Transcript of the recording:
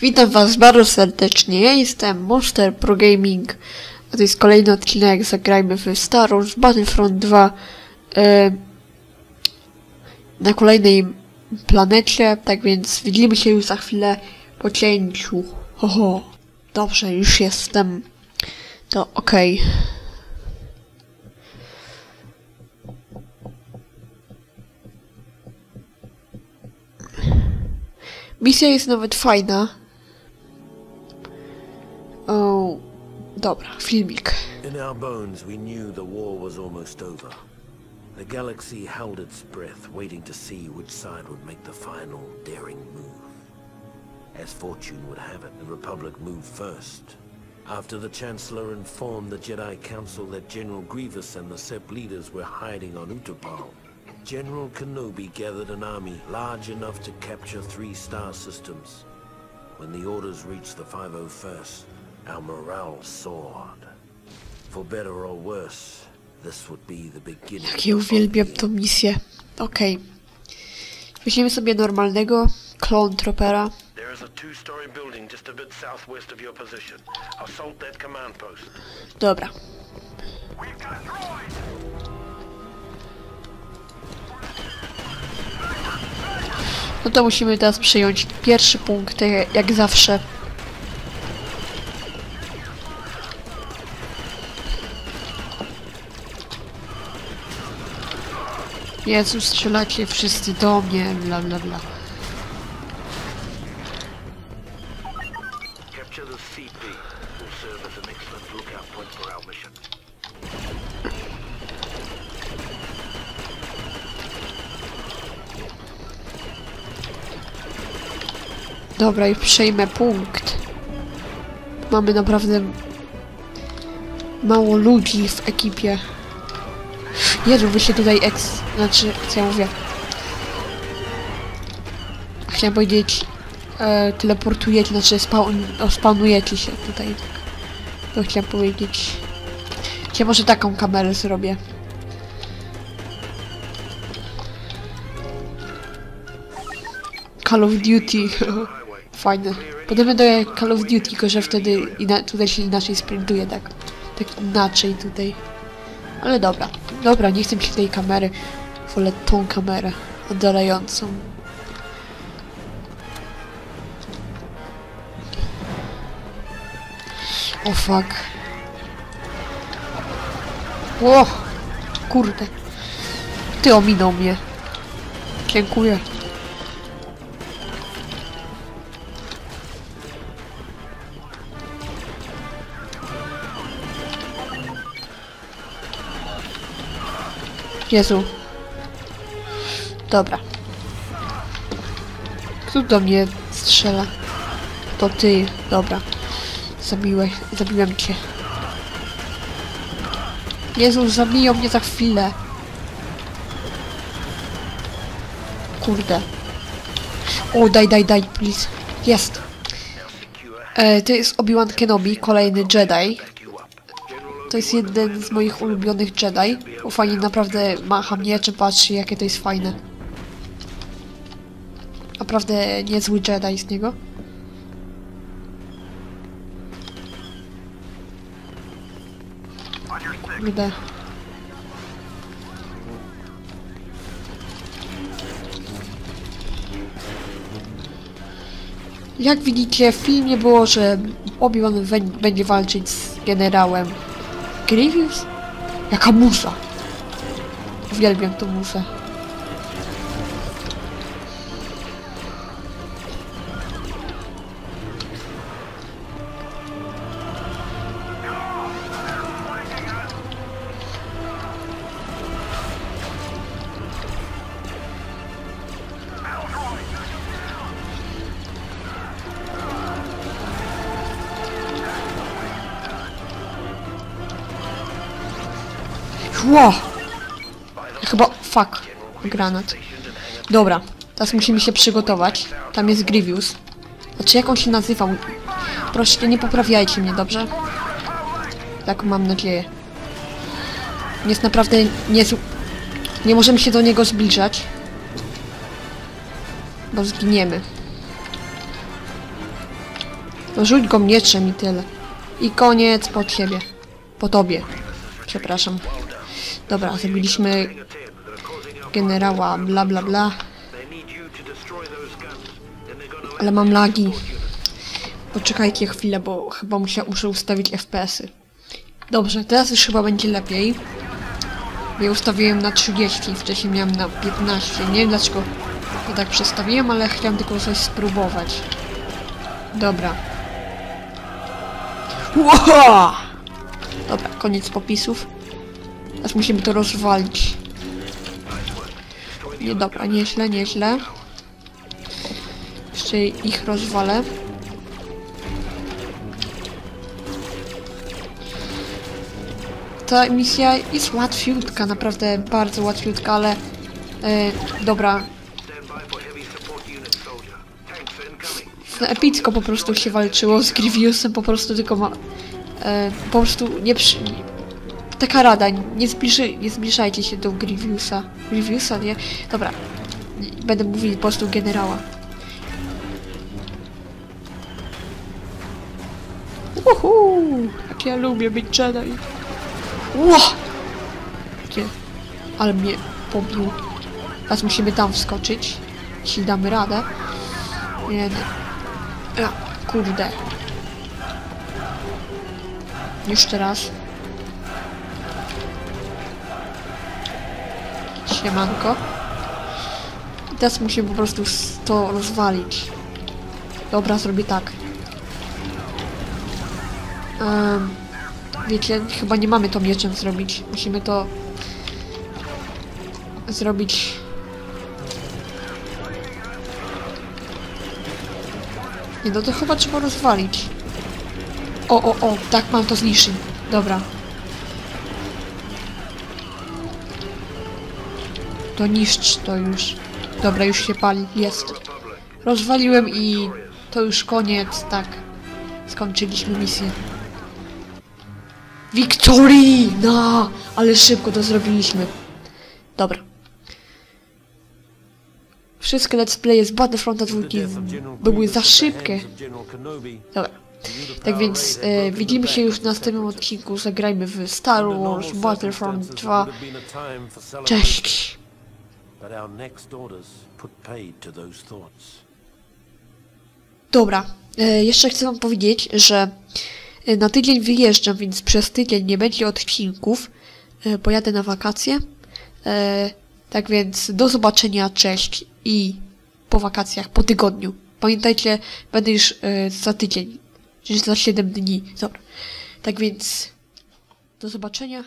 Witam Was bardzo serdecznie. Ja jestem Monster Pro Gaming, a to jest kolejny odcinek. Zagrajmy w Star Wars Battlefront 2 e, na kolejnej planecie. Tak więc widzimy się już za chwilę po cięciu. Ho, ho. Dobrze, już jestem. To okej. Misja jest nawet fajna. Filmik. In our bones, we knew the war was almost over. The galaxy held its breath, waiting to see which side would make the final, daring move. As fortune would have it, the Republic moved first. After the Chancellor informed the Jedi Council that General Grievous and the Sept leaders were hiding on Utapau, General Kenobi gathered an army large enough to capture three star systems. When the orders reached the 501st, our morale soared. Jak ja of uwielbiam the tą misję. Okej. Weźmiemy sobie normalnego Clone Troopera. There is a two-story building just a bit southwest of your position. Assault that command post. Dobra. No to musimy teraz przyjąć pierwszy punkt, jak zawsze. Jezu, strzelacie wszyscy do mnie, bla bla bla. Dobra, i przejmę punkt. Mamy naprawdę mało ludzi w ekipie. Jezu, wy się tutaj eks... Znaczy, co ja mówię? Chciałem powiedzieć... E, teleportujecie, znaczy spawn, spawnujecie się tutaj. Tak. To chciałem powiedzieć. Ja może taką kamerę zrobię. Call of Duty. Fajne. Podobnie do Call of Duty, tylko że wtedy tutaj się inaczej sprintuje, tak. Tak inaczej tutaj. Ale dobra. Dobra, nie chcę mi tej kamery. Wolę tą kamerę oddalającą. O fuck. O! Kurde. Ty ominął mnie. Dziękuję. Jezu. Dobra. Kto do mnie strzela? To ty. Dobra. Zabiłeś, zabiłem cię. Jezu, zabiją mnie za chwilę. Kurde. O, daj, daj, daj, please. Jest. E, to jest Obi-Wan Kenobi, kolejny Jedi. To jest jeden z moich ulubionych Jedi. O, fajnie naprawdę macha mieczem, patrzy jakie to jest fajne. Naprawdę niezły Jedi z niego. Kurde. Jak widzicie, w filmie było, że Obi-Wan będzie walczyć z generałem Grievous? Jaka muza! Uwielbiam tą muzę. Ło! Chyba... Fuck. Granat. Dobra. Teraz musimy się przygotować. Tam jest Grievous. Znaczy, jak on się nazywał? Proszę, nie poprawiajcie mnie, dobrze? Tak mam nadzieję. Jest naprawdę niezły... Nie możemy się do niego zbliżać. Bo zginiemy. No rzuć go mieczem i tyle. I koniec po ciebie. Po tobie. Przepraszam. Dobra, zabiliśmy generała bla bla bla. Ale mam lagi. Poczekajcie chwilę, bo chyba musia, muszę ustawić FPS-y. Dobrze, teraz już chyba będzie lepiej. Ja ustawiłem na 30, wcześniej miałem na 15. Nie wiem dlaczego to tak przestawiłem, ale chciałem tylko coś spróbować. Dobra. Łoha! Dobra, koniec popisów. Teraz musimy to rozwalić. Nie, dobra, nieźle, nieźle. Jeszcze ich rozwalę. Ta misja jest łatwiutka, naprawdę bardzo łatwiutka, ale... E, dobra, no, epicko po prostu się walczyło z Grievousem, po prostu tylko ma... E, po prostu nie przy... Taka rada, nie, nie zbliżajcie się do Grievousa. Grievousa, nie? Dobra, będę mówił po prostu generała. Uhu! Jak ja lubię być Jedi. Ło! Ale mnie pobił. Teraz musimy tam wskoczyć. Jeśli damy radę. Nie, nie. A, kurde. Jeszcze raz. Siemanko. I teraz musimy po prostu to rozwalić. Dobra, zrobię tak. Em, wiecie, chyba nie mamy to mieczem zrobić. Musimy to zrobić Nie, no to chyba trzeba rozwalić. O, o, o, tak mam to zniszczyć. Dobra. To niszcz to już. Dobra, już się pali. Jest. Rozwaliłem i to już koniec, tak. Skończyliśmy misję. Victory! No, ale szybko to zrobiliśmy. Dobra. Wszystkie let's playe z Battlefronta 2 były za szybkie. Dobra. Tak więc e, widzimy się już w następnym odcinku. Zagrajmy w Star Wars Battlefront 2. Cześć! Dobra, e, jeszcze chcę wam powiedzieć, że e, na tydzień wyjeżdżam, więc przez tydzień nie będzie odcinków. E, pojadę na wakacje. E, tak więc do zobaczenia, cześć i po wakacjach, po tygodniu. Pamiętajcie, będę już e, za tydzień, czyli za 7 dni. Dobra. Tak więc do zobaczenia.